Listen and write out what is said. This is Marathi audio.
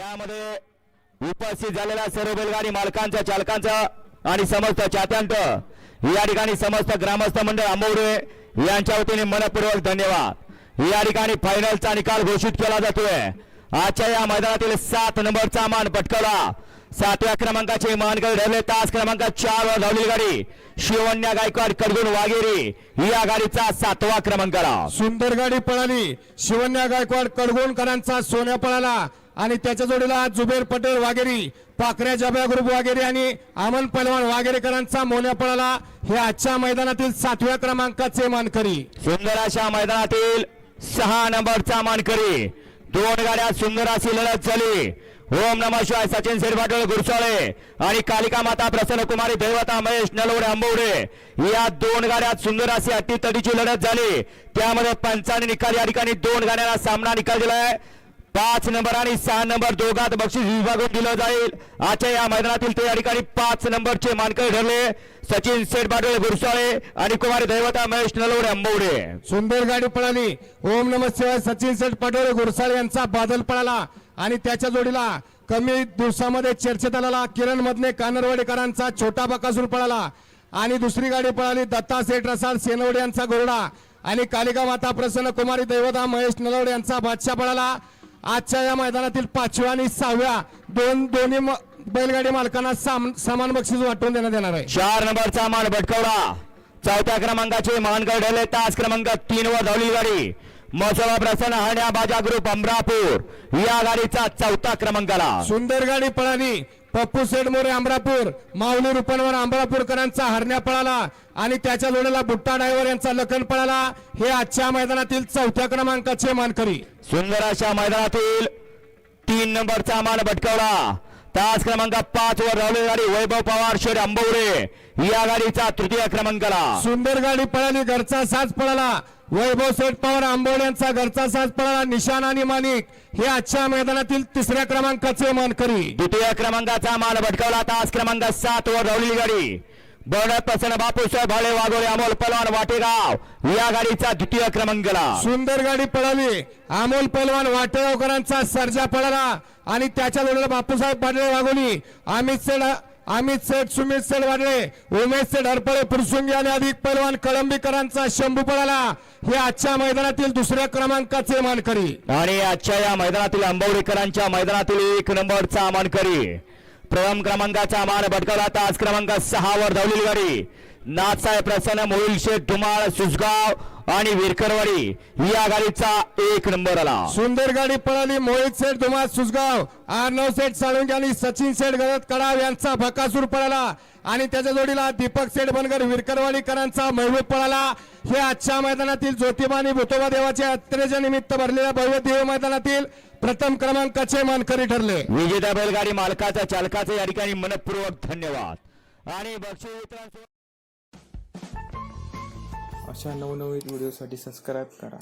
त्यामध्ये उपस्थित झालेल्या सर्व बैलगाडी मालकांचं चालकांचं आणि समस्त चात्यांत या ठिकाणी समस्त ग्रामस्थ मंडळ आंबवडे यांच्या वतीने मनपूर्वक धन्यवाद. या ठिकाणी फायनलचा निकाल घोषित केला जातोय. आजच्या या मैदानातील सात नंबरचा मान पटकावला. सातव्या क्रमांकाचे मानकरी ठरले. तास क्रमांक चार वर धावलेली गाडी. शिवन्या गायकवाड कडगुण वाघेरी. या गाडीचा सातवा क्रमांकाला सुंदर गाडी पळाली. शिवन्या गायकवाड कडगोणकरांचा सोन्या पळाला. आणि त्याच्या जोडीला जुबेर पटेल वाघेरी पाखऱ्या जब्या ग्रुप वाघेरी आणि अमन पहलवान वाघेरीकरांचा मोन्या पळाला. हे आजच्या मैदानातील सातव्या क्रमांकाचे मानकरी. सुंदर अशा मैदानातील सहा नंबरचा मानकरी. दोन गाड्या सुंदर अशी लढत झाली. ओम नमः शिवाय सचिन शेरपाटोळ गुरसाळे आणि कालिका माता प्रसन्न कुमारी देवता महेश नलवडे आंबवडे या दोन गाड्यात सुंदर अशी अटीतटीची लढत झाली. त्यामध्ये पंचाने निकाल. या ठिकाणी दोन गाड्यांना सामना निकाल दिलाय पाच नंबर आणि सहा नंबर दोघात बक्षीस विभागून दिलं जाईल. आजच्या या मैदानातील ते या ठिकाणी पाच नंबरचे मानकरी ठरले. सचिन शेठ गुरसाळे आणि कुमारी दैवता महेश नलवडे आंबवडे सुंदर गाडी पळाली. ओम नम शिवाय सचिन सेठ पटोळे गुरसाळे यांचा बादल पळाला. आणि त्याच्या जोडीला कमी दिवसामध्ये चर्चेत आलेला किरण मधने कानरवाडेकरांचा छोटा बकासूर पळाला. आणि दुसरी गाडी पळाली दत्ता सेठ रसाळ सेनवडे यांचा गोरडा आणि कालिका माता प्रसन्न कुमारी दैवता महेश नलवडे यांचा बादशाह पळाला. आजच्या या मैदानातील पाचव्या आणि सहाव्या दोन दोन्ही म- बैलगाडी मालकांना साम- समान बक्षीस वाटून देण्यात येणार आहे. चार नंबरचा मान भटकवला. चौथ्या क्रमांकाचे मानगड ठरले तास क्रमांक तीन वर धावली गाडी मसोबा प्रसन्न हण्या बाजा ग्रुप अमरापूर. या गाडीचा चौथा क्रमांकाला सुंदर गाडी पळाली. पप्पू सेठ मोरे अमरापूर माऊली रुपनवर अमरापूरकरांचा हरण्या पळाला आणि त्याच्या जोडीला बुट्टा ड्रायव्हर यांचा लखन पळाला. हे आजच्या मैदानातील चौथ्या क्रमांकाचे मानकरी. सुंदर अशा मैदानातील तीन नंबरचा मान भटकवला. तास क्रमांक पाच वर धावली गाडी वैभव पवार शेड आंबवडे या गाडीचा तृतीय क्रमांकाला सुंदर गाडी पळाली घरचा साज पळाला. वैभव सेठ पवार आंबोड यांचा घरचा साज पळाला. निशाण आणि माणिक हे आजच्या मैदानातील तिसऱ्या क्रमांकाचे मानकरी. द्वितीय क्रमांकाचा मान भटकवला. तास क्रमांक सात वर धावलेली गाडी. बळत प्रसन्न बापूसाहेब भाळे वाघोळे अमोल पलवान वाटेगाव. या गाडीचा द्वितीय क्रमांकाला सुंदर गाडी पळाली. अमोल पहलवान वाटेगावकरांचा सर्जा पळाला. आणि त्याच्या जोडीला बापूसाहेब पाडळे वागोली अमित सेड अमित सेठ सुमित सेठ वाडळे उमेश सेठ हरपळे पुरसुंगी आणि अधिक पैलवान कळंबीकरांचा शंभू पडाला हे आजच्या मैदानातील दुसऱ्या क्रमांकाचे मानकरी. आणि आजच्या या मैदानातील आंबवडेकरांच्या मैदानातील एक नंबरचा मानकरी. प्रथम क्रमांकाचा मान भटकवला तास क्रमांक सहा वर धावलेली गाडी. नाथसाहेब प्रसन्न मोहिल शेठ धुमाळ सुसगाव आणि विरकरवाडी या गाडीचा एक नंबर आला. सुंदर गाडी पळाली मोहित सेठ धुमा सुसगाव अर्णव सेठ साळुंगे आणि सचिन सेठ गरज कडाव यांचा भकासूर पळाला. आणि त्याच्या जोडीला दीपक सेठ बनगर विरकरवाडीकरांचा महबूब पळाला. हे आजच्या मैदानातील ज्योतिबा आणि भूतोबा देवाच्या यात्रेच्या निमित्त भरलेल्या भव्य देव मैदानातील प्रथम क्रमांकाचे मानकरी ठरले. विजेता बैलगाडी मालकाचा चालकाचा या ठिकाणी मनपूर्वक धन्यवाद. आणि बक्षीस अशा नवनवीन व्हिडिओसाठी सबस्क्राईब करा.